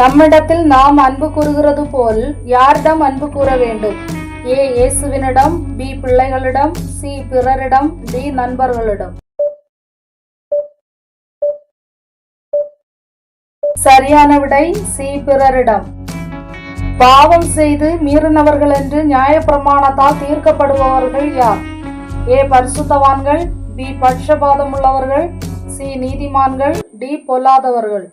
நம்மிடத்தில் நாம் அன்பு கூறுகிறது போல் யாரிடம் அன்பு கூற வேண்டும்? ஏ இயேசுவினிடம் பி பிள்ளைகளிடம் சி பிறரிடம் டி நண்பர்களிடம். சரியான விடை சி பிறரிடம். பாவம் செய்து மீறினவர்கள் என்று நியாயப்பிரமாணத்தால் தீர்க்கப்படுபவர்கள் யார்? ஏ பரிசுத்தவான்கள் பி பட்சபாதம் உள்ளவர்கள் சி நீதிமான்கள் டி பொல்லாதவர்கள்.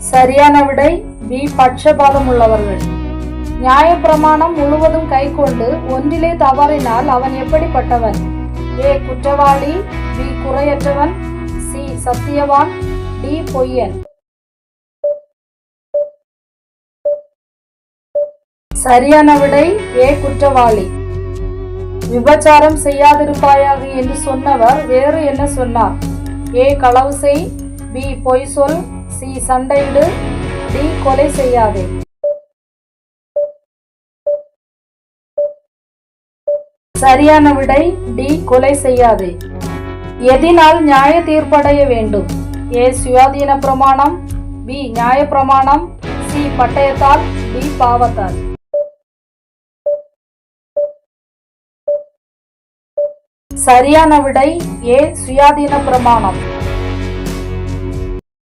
சரியான விடை பி பட்சபாதம் உள்ளவர்கள் நியாயப்பிரமாணம் முழுவதும் கைக்கொண்டு ஒன்றிலே தவறினால் அவன் எப்படிப்பட்டவன்? ஏ. குற்றவாளி பி குறையற்றவன் சி. சத்தியவான் டி. பொய்யன். சரியான விடை ஏ. குற்றவாளி. விபச்சாரம் செய்யாதிருப்பாயாக என்று சொன்னவர் வேறு என்ன சொன்னார்? ஏ. களவு செய் பி பொய் சொல் சி சண்டையிடு டி கொலை செய்யாதே. சரியான விடை டி கொலை செய்யாதே. எதினால் நியாய தீர்ப்படைய வேண்டும். ஏ சுயாதீன பிரமாணம் பி நியாய பிரமாணம் சி பட்டயத்தால் டி பாவத்தால். சரியான விடை ஏ சுயாதீன பிரமாணம்.